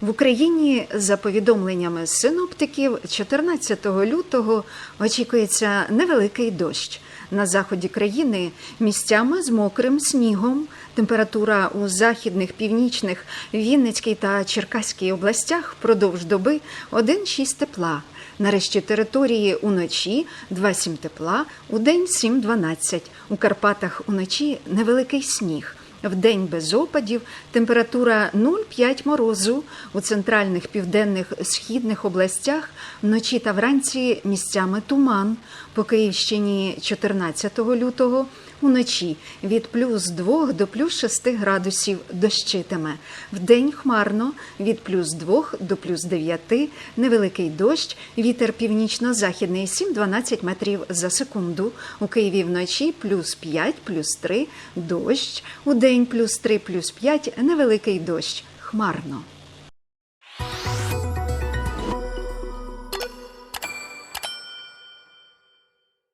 В Україні, за повідомленнями синоптиків, 14 лютого очікується невеликий дощ. На заході країни місцями з мокрим снігом. Температура у західних, північних, Вінницькій та Черкаській областях впродовж доби 1,6 тепла. Нарешті території уночі 2,7 тепла, у день 7-12. У Карпатах уночі невеликий сніг. Вдень без опадів температура 0,5 морозу у центральних південних східних областях вночі та вранці місцями туман. По Київщині 14 лютого уночі від плюс 2 до плюс 6 градусів дощитиме. Вдень хмарно від плюс 2 до плюс 9, невеликий дощ, вітер північно-західний 7-12 метрів за секунду. У Києві вночі плюс 5, плюс 3, дощ. У день плюс 3, плюс 5, невеликий дощ. Хмарно.